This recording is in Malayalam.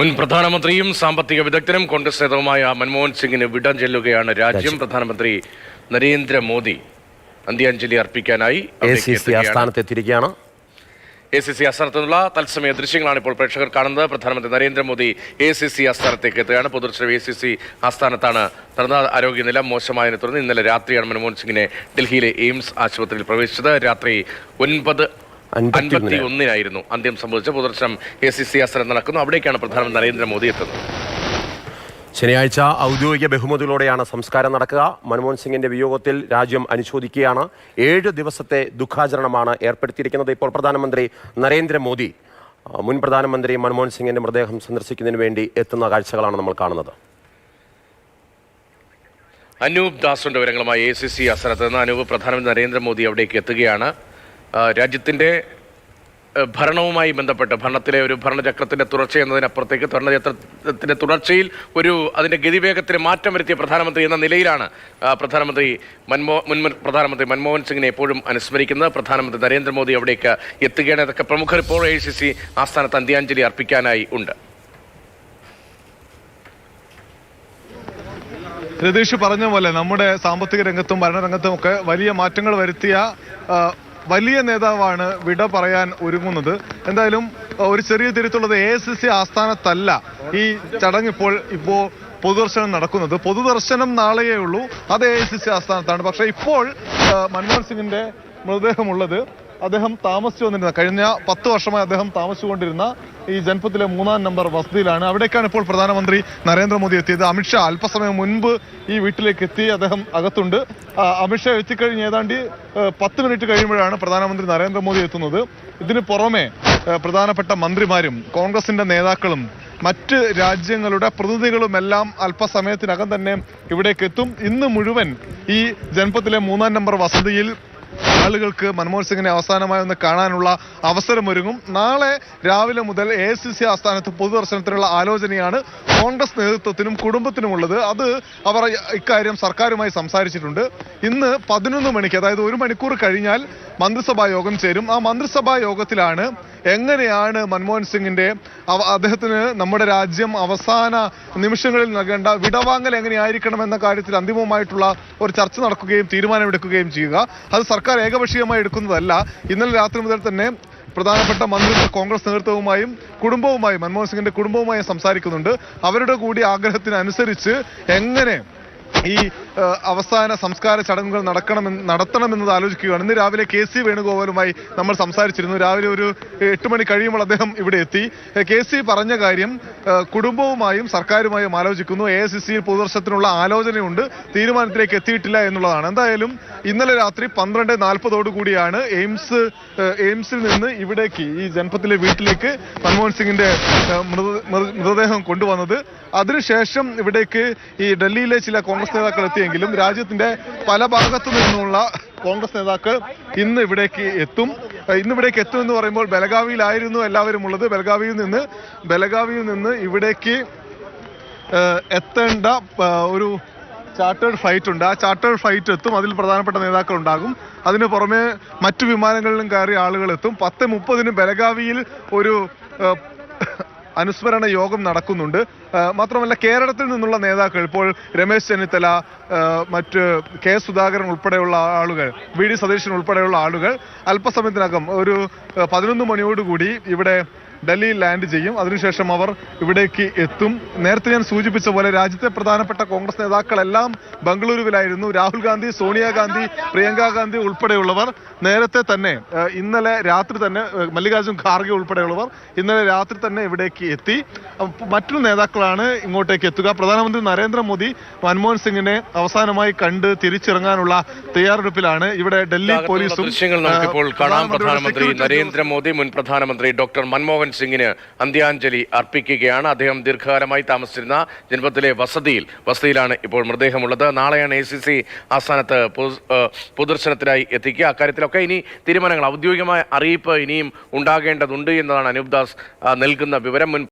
മുൻ പ്രധാനമന്ത്രിയും സാമ്പത്തിക വിദഗ്ധനും കോൺഗ്രസ് നേതാവുമായ മൻമോഹൻ സിംഗിന് വിടം ചെല്ലുകയാണ് രാജ്യം പ്രധാനമന്ത്രി നരേന്ദ്രമോദി. അന്ത്യാഞ്ജലി അർപ്പിക്കാനായി എ സി സി ആസ്ഥാനത്ത് എത്തിയിരിക്കുകയാണ് എ സി സി ആസ്ഥാനത്തു തത്സമയ ദൃശ്യങ്ങളാണ് ഇപ്പോൾ പ്രേക്ഷകർ കാണുന്നത്. പ്രധാനമന്ത്രി നരേന്ദ്രമോദി എ സി സി ആസ്ഥാനത്തേക്ക് എത്തുകയാണ്. പൊതുദർശനം എ സി സി ആസ്ഥാനത്താണ്. നടന്ന ആരോഗ്യനില മോശമായതിനെ തുടർന്ന് ഇന്നലെ രാത്രിയാണ് മൻമോഹൻ സിംഗിനെ ഡൽഹിയിലെ എയിംസ് ആശുപത്രിയിൽ പ്രവേശിച്ചത്. രാത്രി ഒൻപത്. അൻപത്തി ഒന്നിനായിരുന്നു അന്ത്യം സംഭവിച്ച പൊതുദർശനം എ സി സി ആസനം നടക്കുന്നു. അവിടേക്കാണ് പ്രധാനമന്ത്രി നരേന്ദ്രമോദി എത്തുന്നത്. ശനിയാഴ്ച ഔദ്യോഗിക ബഹുമതികളോടെയാണ് സംസ്കാരം നടക്കുക. മൻമോഹൻ സിംഗിന്റെ വിയോഗത്തിൽ രാജ്യം അനുശോദിക്കുകയാണ് ഏഴ് ദിവസത്തെ ദുഃഖാചരണമാണ് ഏർപ്പെടുത്തിയിരിക്കുന്നത് ഇപ്പോൾ പ്രധാനമന്ത്രി നരേന്ദ്രമോദി. മുൻ പ്രധാനമന്ത്രി മൻമോഹൻ സിംഗിന്റെ മൃതദേഹം സന്ദർശിക്കുന്നതിന് വേണ്ടി എത്തുന്ന കാഴ്ചകളാണ് നമ്മൾ കാണുന്നത്. അനൂപ് ദാസുണ്ട് വിവരങ്ങളുമായി എ സി സി അസരത്ത് നിന്ന് അനൂപ് പ്രധാനമന്ത്രി നരേന്ദ്രമോദി അവിടേക്ക് എത്തുകയാണ്. ആ, രാജ്യത്തിന്റെ ഭരണവുമായി ബന്ധപ്പെട്ട് ഭരണത്തിലെ ഒരു ഭരണചക്രത്തിന്റെ തുടർച്ച എന്നതിനപ്പുറത്തേക്ക് ഭരണചക്രത്തിന്റെ തുടർച്ചയിൽ ഒരു അതിന്റെ ഗതിവേഗത്തിന് മാറ്റം വരുത്തിയ പ്രധാനമന്ത്രി എന്ന നിലയിലാണ് പ്രധാനമന്ത്രി മൻമോ മുൻ പ്രധാനമന്ത്രി മൻമോഹൻ സിംഗിനെ എപ്പോഴും അനുസ്മരിക്കുന്നത്. പ്രധാനമന്ത്രി നരേന്ദ്രമോദി അവിടേക്ക് എത്തുകയാണ്. അതൊക്കെ പ്രമുഖർ ഇപ്പോൾ എ സി സി ആസ്ഥാനത്ത് അന്ത്യാഞ്ജലി അർപ്പിക്കാനായി ഉണ്ട്. രതീഷ് പറഞ്ഞ പോലെ നമ്മുടെ സാമ്പത്തിക രംഗത്തും ഭരണരംഗത്തും ഒക്കെ വലിയ മാറ്റങ്ങൾ വരുത്തിയ വലിയ നേതാവാണ് വിട പറയാൻ ഒരുങ്ങുന്നത്. എന്തായാലും ഒരു ചെറിയ തിരുത്തുള്ളത് എ എസ് സി ആസ്ഥാനത്തല്ല. ഈ ചടങ്ങിപ്പോൾ ഇപ്പോ പൊതുദർശനം നടക്കുന്നത്. പൊതുദർശനം നാളെയേ ഉള്ളൂ. അത് എ എസ് സി ആസ്ഥാനത്താണ്. പക്ഷേ ഇപ്പോൾ മൻമോഹൻ സിംഗിന്റെ മൃതദേഹമുള്ളത് അദ്ദേഹം താമസിച്ചു വന്നിരുന്ന കഴിഞ്ഞ പത്ത് വർഷമായി അദ്ദേഹം താമസിച്ചുകൊണ്ടിരുന്ന ഈ ജൻപത്തിലെ മൂന്നാം നമ്പർ വസതിയിലാണ്. അവിടേക്കാണ് ഇപ്പോൾ പ്രധാനമന്ത്രി നരേന്ദ്രമോദി എത്തിയത്. അമിത്ഷാ അല്പസമയം മുൻപ് ഈ വീട്ടിലേക്ക് എത്തി അദ്ദേഹം അകത്തുണ്ട്. അമിത്ഷാ എത്തിക്കഴിഞ്ഞ് ഏതാണ്ട് പത്ത് മിനിറ്റ് കഴിയുമ്പോഴാണ് പ്രധാനമന്ത്രി നരേന്ദ്രമോദി എത്തുന്നത്. ഇതിന് പുറമെ പ്രധാനപ്പെട്ട മന്ത്രിമാരും കോൺഗ്രസിന്റെ നേതാക്കളും മറ്റ് രാജ്യങ്ങളുടെ പ്രതിനിധികളുമെല്ലാം അല്പസമയത്തിനകം തന്നെ ഇവിടേക്ക് എത്തും ഇന്ന് മുഴുവൻ ഈ ജനപത്തിലെ മൂന്നാം നമ്പർ വസതിയിൽ ആളുകൾക്ക് മൻമോഹൻ സിംഗിനെ അവസാനമായി ഒന്ന് കാണാനുള്ള അവസരമൊരുങ്ങും നാളെ രാവിലെ മുതൽ എ സി സി ആസ്ഥാനത്ത് പൊതുദർശനത്തിനുള്ള ആലോചനയാണ് കോൺഗ്രസ് നേതൃത്വത്തിനും കുടുംബത്തിനുമുള്ളത് അത് അവർ ഇക്കാര്യം സർക്കാരുമായി സംസാരിച്ചിട്ടുണ്ട്. ഇന്ന് പതിനൊന്ന് മണിക്ക് അതായത് ഒരു മണിക്കൂർ കഴിഞ്ഞാൽ മന്ത്രിസഭാ യോഗം ചേരും. ആ മന്ത്രിസഭാ യോഗത്തിലാണ് എങ്ങനെയാണ് മൻമോഹൻ സിംഗിന്റെ അദ്ദേഹത്തിന് നമ്മുടെ രാജ്യം അവസാന നിമിഷങ്ങളിൽ നൽകേണ്ട വിടവാങ്ങൽ എങ്ങനെയായിരിക്കണം എന്ന കാര്യത്തിൽ അന്തിമമായിട്ടുള്ള ഒരു ചർച്ച നടക്കുകയും തീരുമാനമെടുക്കുകയും ചെയ്യുക. അത് സർക്കാർ ഏകപക്ഷീയമായി എടുക്കുന്നതല്ല. ഇന്നലെ രാത്രി മുതൽ തന്നെ പ്രധാനപ്പെട്ട മന്ത്രി കോൺഗ്രസ് നേതൃത്വവുമായും കുടുംബവുമായും മൻമോഹൻ സിംഗിന്റെ കുടുംബവുമായും സംസാരിക്കുന്നുണ്ട്. അവരുടെ കൂടി ആഗ്രഹത്തിനനുസരിച്ച് എങ്ങനെ ഈ അവസാന സംസ്കാര ചടങ്ങുകൾ നടക്കണമെന്ന് നടത്തണമെന്നത് ആലോചിക്കുകയാണ്. ഇന്ന് രാവിലെ കെ സി വേണുഗോപാലുമായി നമ്മൾ സംസാരിച്ചിരുന്നു. രാവിലെ ഒരു എട്ട് മണി കഴിയുമ്പോൾ അദ്ദേഹം ഇവിടെ എത്തി. കെ സി പറഞ്ഞ കാര്യം കുടുംബവുമായും സർക്കാരുമായും ആലോചിക്കുന്നു. എ എസ് സിയിൽ ആലോചനയുണ്ട്. തീരുമാനത്തിലേക്ക് എത്തിയിട്ടില്ല എന്നുള്ളതാണ്. എന്തായാലും ഇന്നലെ രാത്രി പന്ത്രണ്ട് നാൽപ്പതോടു കൂടിയാണ് എയിംസ് എയിംസിൽ നിന്ന് ഇവിടേക്ക് ഈ ജനപത്തിലെ വീട്ടിലേക്ക് മൻമോഹൻ സിംഗിന്റെ മൃതദേഹം കൊണ്ടുവന്നത്. അതിനുശേഷം ഇവിടേക്ക് ഈ ഡൽഹിയിലെ ചില കോൺഗ്രസ് നേതാക്കൾ എത്തിയെങ്കിലും രാജ്യത്തിന്റെ പല ഭാഗത്തു നിന്നുള്ള കോൺഗ്രസ് നേതാക്കൾ ഇന്ന് ഇവിടേക്ക് എത്തും. ഇന്ന് ഇവിടേക്ക് എത്തും എന്ന് പറയുമ്പോൾ ബലഗാവിയിലായിരുന്നു എല്ലാവരും ഉള്ളത്. ബലഗാവിയിൽ നിന്ന് ബലഗാവിയിൽ നിന്ന് ഇവിടേക്ക് എത്തേണ്ട ഒരു ചാർട്ടേഡ് ഫ്ലൈറ്റ് ഉണ്ട്. ആ ചാർട്ടേഡ് ഫ്ലൈറ്റ് എത്തും. അതിൽ പ്രധാനപ്പെട്ട നേതാക്കൾ ഉണ്ടാകും. അതിന് പുറമെ മറ്റു വിമാനങ്ങളിലും കയറി ആളുകൾ എത്തും. പത്ത് മുപ്പതിന് ബലഗാവിയിൽ ഒരു അനുസ്മരണ യോഗം നടക്കുന്നുണ്ട്. മാത്രമല്ല കേരളത്തിൽ നിന്നുള്ള നേതാക്കൾ ഇപ്പോൾ രമേശ് ചെന്നിത്തല മറ്റ് കെ സുധാകരൻ ഉൾപ്പെടെയുള്ള ആളുകൾ വി ഡി സതീശൻ ഉൾപ്പെടെയുള്ള ആളുകൾ അല്പസമയത്തിനകം ഒരു പതിനൊന്ന് മണിയോടുകൂടി ഇവിടെ ഡൽഹിയിൽ ലാൻഡ് ചെയ്യും. അതിനുശേഷം അവർ ഇവിടേക്ക് എത്തും. നേരത്തെ ഞാൻ സൂചിപ്പിച്ച പോലെ രാജ്യത്തെ പ്രധാനപ്പെട്ട കോൺഗ്രസ് നേതാക്കളെല്ലാം ബംഗളൂരുവിലായിരുന്നു. രാഹുൽ ഗാന്ധി സോണിയാഗാന്ധി പ്രിയങ്ക ഗാന്ധി ഉൾപ്പെടെയുള്ളവർ. നേരത്തെ തന്നെ ഇന്നലെ രാത്രി തന്നെ മല്ലികാർജുൻ ഖാർഗെ ഉൾപ്പെടെയുള്ളവർ ഇന്നലെ രാത്രി തന്നെ ഇവിടേക്ക് എത്തി. മറ്റു നേതാക്കളാണ് ഇങ്ങോട്ടേക്ക് എത്തുക. പ്രധാനമന്ത്രി നരേന്ദ്രമോദി മൻമോഹൻ സിംഗിനെ അവസാനമായി കണ്ട് തിരിച്ചിറങ്ങാനുള്ള തയ്യാറെടുപ്പിലാണ്. ഇവിടെ ഡൽഹി പോലീസ് പ്രധാനമന്ത്രി നരേന്ദ്രമോദി മുൻ പ്രധാനമന്ത്രി ഡോക്ടർ മൻമോഹൻ സിംഗിന് അന്ത്യാഞ്ജലി അർപ്പിക്കുകയാണ്. അദ്ദേഹം ദീർഘകാലമായി താമസിച്ചിരുന്ന ജന്മത്തിലെ വസതിയിൽ വസതിയിലാണ് ഇപ്പോൾ മൃതദേഹമുള്ളത്. നാളെയാണ് എ സി സി ആസ്ഥാനത്ത് പൊതുദർശനത്തിനായി എത്തിക്കുക. അക്കാര്യത്തിലൊക്കെ ഇനി തീരുമാനങ്ങൾ ഔദ്യോഗികമായ അറിയിപ്പ് ഇനിയും ഉണ്ടാകേണ്ടതുണ്ട് എന്നതാണ് അനൂപ് ദാസ് നൽകുന്ന വിവരം. മുൻ